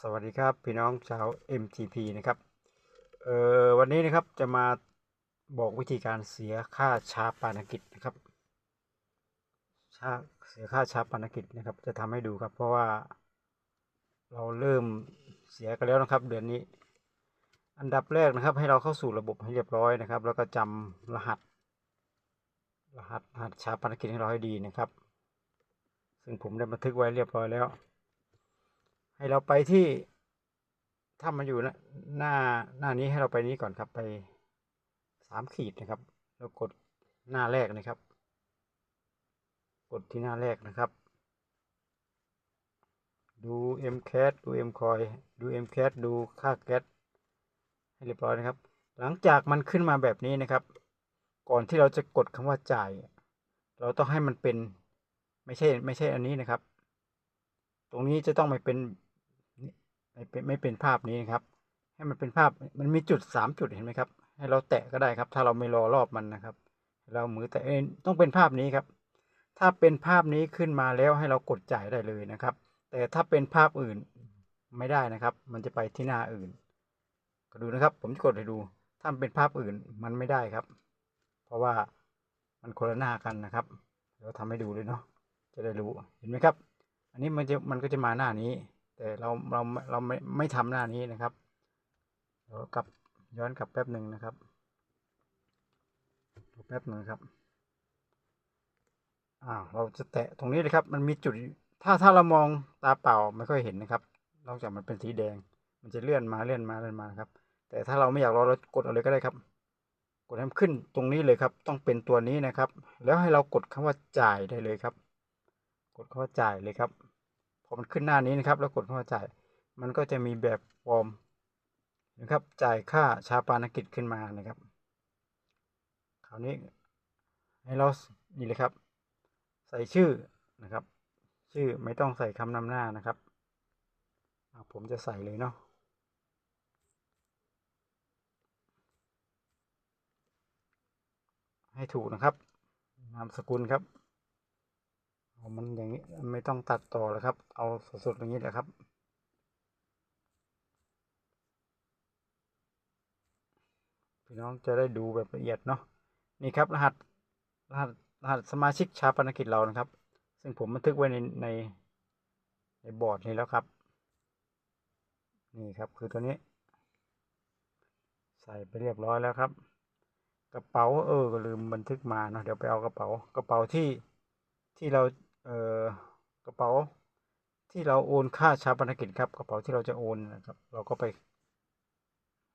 สวัสดีครับพี่น้องชาว MTP นะครับ เอ่อวันนี้นะครับจะมาบอกวิธีการเสียค่าชาปานกิจนะครับชาเสียค่าชาปานกิจนะครับ จะทำให้ดูครับ เพราะว่า เราเริ่มเสียกันแล้วนะครับ เดือนนี้ อันดับแรกนะครับ ให้เราเข้าสู่ระบบให้เรียบร้อยนะครับ แล้วก็จำรหัส รหัสรหัสชาปานกิจให้เราให้ดีนะครับ ซึ่งผมได้บันทึกไว้เรียบร้อยแล้ว ให้เราไปที่ถ้ามันอยู่หน้าหน้านี้ให้เราไปนี้ก่อนครับไปสามขีดนะครับแล้วกดหน้าแรกนะครับ กดที่หน้าแรกนะครับ ดู MCAT ดู MCOI ดู MCAT ดูค่าแก๊สให้เรียบร้อยนะครับ หลังจากมันขึ้นมาแบบนี้นะครับ ก่อนที่เราจะกดคำว่าจ่าย เราต้องให้มันเป็นไม่ใช่ไม่ใช่อันนี้นะครับ ตรงนี้จะต้องไม่เป็น ไม่เป็นไม่เป็นภาพนี้นะครับ ให้มันเป็นภาพมันมีจุดสามจุดเห็นไหมครับ ให้เราแตะก็ได้ครับ ถ้าเราไม่รอรอบมันนะครับ เรามือแตะต้องเป็นภาพนี้ครับ ถ้าเป็นภาพนี้ขึ้นมาแล้วให้เรากดจ่ายได้เลยนะครับ แต่ถ้าเป็นภาพอื่นไม่ได้นะครับ มันจะไปที่หน้าอื่น ก็ดูนะครับ ผมจะกดให้ดู ถ้าเป็นภาพอื่นมันไม่ได้ครับ เพราะว่ามันคนละหน้ากันนะครับเดี๋ยวทำให้ดูเลยเนาะจะได้รู้เห็นไหมครับ อันนี้มันจะมันก็จะมาหน้านี้ แต่เราเราเราไม่ไม่ทำหน้านี้นะครับเดี๋ยวกลับย้อนกลับแป๊บหนึ่งนะครับแป๊บหนึ่งครับอ้าวเราจะแตะตรงนี้เลยครับ มันมีจุดถ้าถ้าเรามองตาเปล่าไม่ค่อยเห็นนะครับ นอกจากมันเป็นสีแดง มันจะเลื่อนมาเลื่อนมาเลื่อนมาครับ แต่ถ้าเราไม่อยากรอเรากดเอาเลยก็ได้ครับ กดให้มันขึ้นตรงนี้เลยครับ ต้องเป็นตัวนี้นะครับ แล้วให้เรากดคำว่าจ่ายได้เลยครับ กดคำว่าจ่ายเลยครับ อมันขึ้นหน้านี้นะครับ แล้วกดคำว่าจ่าย มันก็จะมีแบบฟอร์มนะครับจ่ายค่าชาปานกิจขึ้นมานะครับ คราวนี้ให้เรานี่เลยครับ ใส่ชื่อนะครับ ชื่อไม่ต้องใส่คำนำหน้านะครับ ผมจะใส่เลยเนาะให้ถูกนะครับ นามสกุลครับ มันอย่างนี้ไม่ต้องตัดต่อแล้วครับ เอาสดๆอย่างนี้แหละครับ พี่น้องจะได้ดูแบบละเอียดเนาะนี่ครับรหัสรหัสรหัสสมาชิกชาปนกิจเรานะครับ ซึ่งผมบันทึกไว้ในในในบอร์ดนี้แล้วครับ นี่ครับคือตัวนี้ ใส่ไปเรียบร้อยแล้วครับ กระเป๋าเออลืมบันทึกมาเนาะเดี๋ยวไปเอากระเป๋ากระเป๋าที่ที่เรา เออกระเป๋าที่เราโอนค่าชาปนกิจครับ กระเป๋าที่เราจะโอนนะครับ เราก็ไป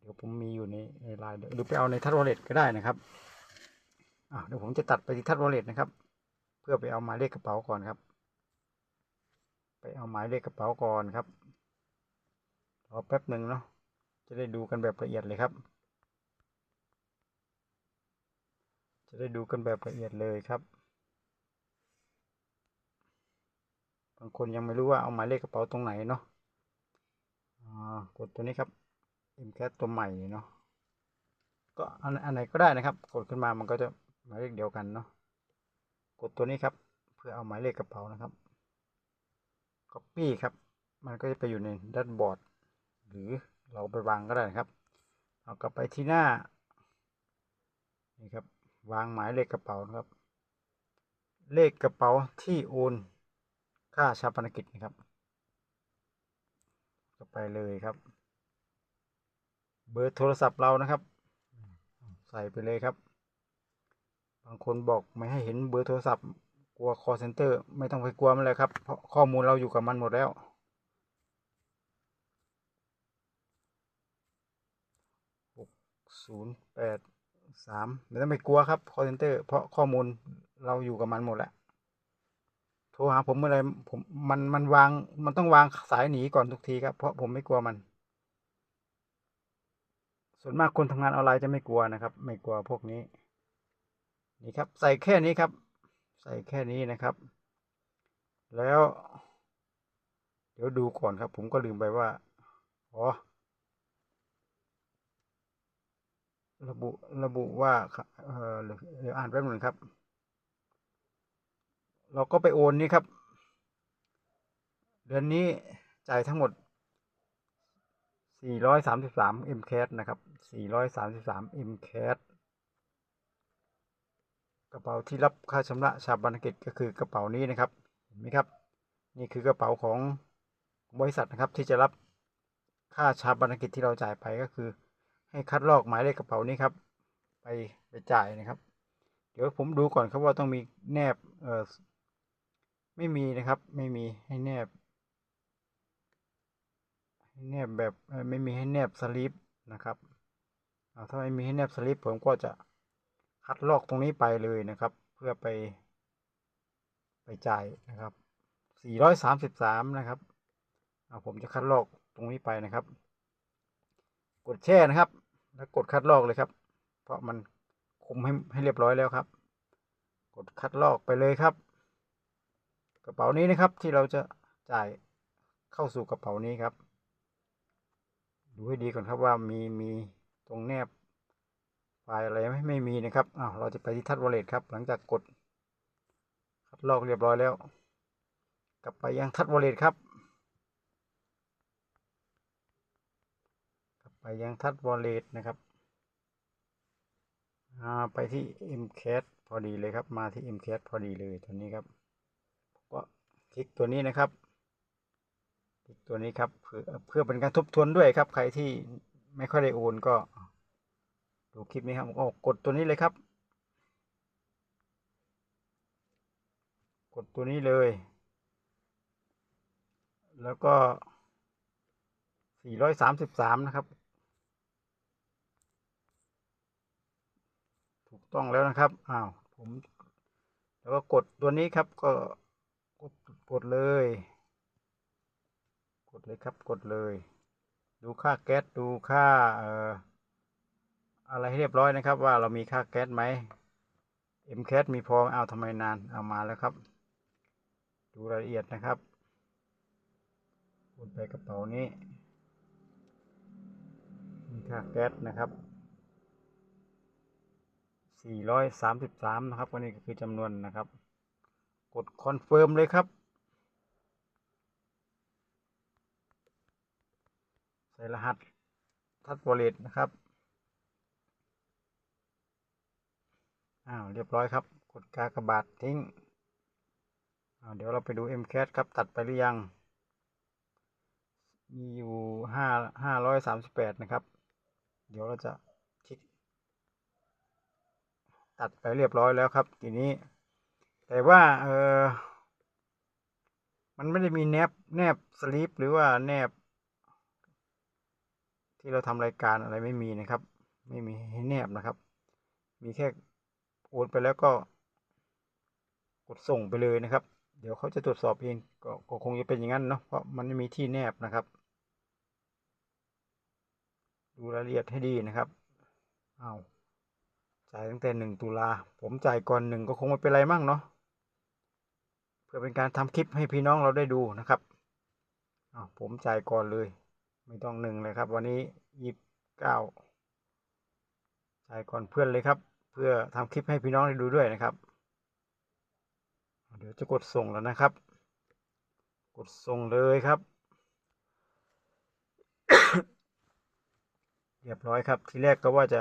เดี๋ยวผมมีอยู่ในในไลน์หรือไปเอาในทัชวอลเล็ตก็ได้นะครับอ่าเดี๋ยวผมจะตัดไปที่ทัชวอลเล็ตนะครับ เพื่อไปเอาหมายเลขกระเป๋าก่อนครับ ไปเอาหมายเลขกระเป๋าก่อนครับรอแป๊บหนึ่งเนาะจะได้ดูกันแบบละเอียดเลยครับ จะได้ดูกันแบบละเอียดเลยครับางคนยังไม่รู้ว่าเอาหมายเลขกระเป๋าตรงไหนเนาะกดตัวนี้ครับ m c a t ตัวใหม่เนาะก็อันไหนก็ได้นะครับ กดขึ้นมามันก็จะหมายเลขเดียวกันเนาะกดตัวนี้ครับ เพื่อเอาหมายเลขกระเป๋านะครับ Copy ครับ มันก็จะไปอยู่ในด้านบอร์ด หรือเราไปวางก็ได้นะครับเอากลับไปที่หน้านี่ครับวางหมายเลขกระเป๋านะครับ เลขกระเป๋าที่โอน ค่าชาปนกิจนะครับ ก็ไปเลยครับ เบอร์โทรศัพท์เรานะครับ ใส่ไปเลยครับ บางคนบอกไม่ให้เห็นเบอร์โทรศัพท์ กลัว call center ไม่ต้องไปกลัวมันเลยครับ เพราะข้อมูลเราอยู่กับมันหมดแล้วหกศูนย์แปดสามไม่ต้องไปกลัวครับ call center เพราะข้อมูลเราอยู่กับมันหมดแล้ว ทรหาผมเมื่อไรผมมันมันวางมันต้องวางสายหนีก่อนทุกทีครับ เพราะผมไม่กลัวมัน ส่วนมากคนทำงานออนไลน์จะไม่กลัวนะครับ ไม่กลัวพวกนี้ นี่ครับ ใส่แค่นี้ครับ ใส่แค่นี้นะครับ แล้ว เดี๋ยวดูก่อนครับ ผมก็ลืมไปว่าอ๋อระบุระบุว่าเออเดี๋ยวอ่านแป๊บหนึ่งครับ เราก็ไปโอนนี่ครับ เดือนนี้จ่ายทั้งหมด 433 MCAT นะครับ 433 MCAT กระเป๋าที่รับค่าชำระชาปนกิจก็คือกระเป๋านี้นะครับ เห็นไหมครับ นี่คือกระเป๋าของบริษัทนะครับที่จะรับค่าชาปนกิจที่เราจ่ายไปก็คือ ให้คัดลอกหมายเลขกระเป๋านี้ครับ ไปไปจ่ายนะครับ เดี๋ยวผมดูก่อนครับว่าต้องมีแนบเอ่อ ไม่มีนะครับ ไม่มีให้แนบให้แนบแบบไม่มีให้แนบสลิปนะครับถ้าไม่มีให้แนบสลิปผมก็จะคัดลอกตรงนี้ไปเลยนะครับ เพื่อไป ไปจ่ายนะครับ 433 นะครับผมจะคัดลอกตรงนี้ไปนะครับ กดแช่นะครับ แล้วกดคัดลอกเลยครับ เพราะมันคุมให้ให้เรียบร้อยแล้วครับ กดคัดลอกไปเลยครับ ระเป๋านี้นะครับที่เราจะจ่ายเข้าสู่กระเป๋านี้ครับ ดูให้ดีก่อนครับว่ามีมีตรงแนบไฟล์อะไรไหมไม่มีนะครับอ้าวเราจะไปที่ทัชวอลเล็ตครับ หลังจากกดคัดลอกเรียบร้อยแล้ว กลับไปยังทัชวอลเล็ตครับกลับไปยังทัชวอลเล็ตนะครับอ่าไปที่ MCAT พอดีเลยครับ มาที่ MCAT พอดีเลยตัวนี้ครับ ลิกตัวนี้นะครับคลิกตัวนี้ครับเพื่อเพื่อเป็นการทบทวนด้วยครับ ใครที่ไม่ค่อยได้โอนก็ ดูคลิปนี้ครับก็กดตัวนี้เลยครับ กดตัวนี้เลย แล้วก็ 433 นะครับ ถูกต้องแล้วนะครับอ้าวผมแล้วก็กดตัวนี้ครับก็ กดกดเลย กดเลยครับกดเลย ดูค่าแก๊สดูค่าเอ่ออะไรให้เรียบร้อยนะครับ ว่าเรามีค่าแก๊สไหม M แคสมีพอเอาทำไมนานเอามาแล้วครับ ดูรายละเอียดนะครับกดไปกระเป๋านี้ มีค่าแก๊สนะครับ433 นะครับวันนี้ก็คือจำนวนนะครับ ดคอนเฟิร์มเลยครับ ใส่รหัสทัชวอลเล็ตนะครับ อ้าวเรียบร้อยครับ กดกากระบาททิ้งอ้าเดี๋ยวเราไปดู MCAT ครับ ตัดไปหรือยัง มีอยู่ห้าห้าร้อยสามสิบแปดนะครับ เดี๋ยวเราจะคลิก ตัดไปเรียบร้อยแล้วครับ ทีนี้ แต่ว่าเออมันไม่ได้มีแนบแนบสลิปหรือว่าแนบ ที่เราทำรายการอะไรไม่มีนะครับ ไม่มีให้แนบนะครับ มีแค่โอนไปแล้วก็ กดส่งไปเลยนะครับ เดี๋ยวเขาจะตรวจสอบเองก็ก็คงจะเป็นอย่างนั้นเนาะเพราะมันไม่มีที่แนบนะครับ ดูรายละเอียดให้ดีนะครับเอาวจ่ายตั้งแต่หนึ่งตุลาผมจ่ายก่อนหนึ่งก็คงไม่เป็นไรมั่งเนาะ เพื่อเป็นการทำคลิปให้พี่น้องเราได้ดูนะครับผมจ่ายก่อนเลย ไม่ต้องหนึ่งเลยครับ วันนี้ยี่สิบเก้าจ่ายก่อนเพื่อนเลยครับ เพื่อทำคลิปให้พี่น้องได้ดูด้วยนะครับ เดี๋ยวจะกดส่งแล้วนะครับ กดส่งเลยครับ เรียบร้อยครับ ทีแรกก็ว่าจะ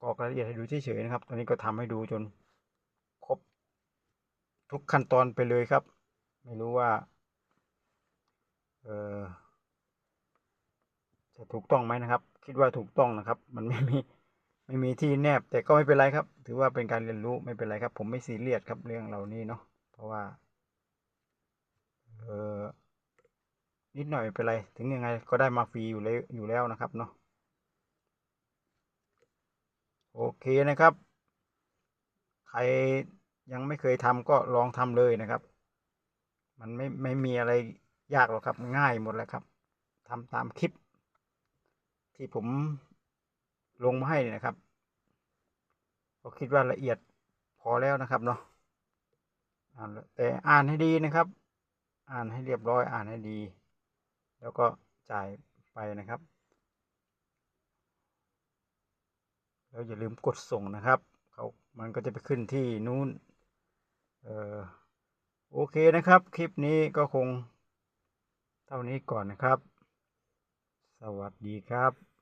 กรอกรายละเอียดให้ดูเฉยๆนะครับ ตอนนี้ก็ทำให้ดูจน ทุกขั้นตอนไปเลยครับ ไม่รู้ว่าเออจะถูกต้องไหมนะครับ คิดว่าถูกต้องนะครับ มันไม่มีไม่มีที่แนบ แต่ก็ไม่เป็นไรครับ ถือว่าเป็นการเรียนรู้ไม่เป็นไรครับ ผมไม่ซีเรียสครับเรื่องเหล่านี้เนาะเพราะว่าเออนิดหน่อยเป็นไร ถึงยังไงก็ได้มาฟรีอยู่เลยอยู่แล้วนะครับเนาะโอเคนะครับ ใคร ยังไม่เคยทำก็ลองทำเลยนะครับ มันไม่ไม่มีอะไรยากหรอกครับง่ายหมดแล้วครับทำตามคลิป ที่ผมลงมาให้นะครับก็คิดว่าละเอียดพอแล้วนะครับเนาะแต่อ่านให้ดีนะครับ อ่านให้เรียบร้อยอ่านให้ดี แล้วก็จ่ายไปนะครับแล้วอย่าลืมกดส่งนะครับเขามันก็จะไปขึ้นที่นู้น โอเคนะครับ คลิปนี้ก็คงเท่านี้ก่อนนะครับสสวัสดีครับ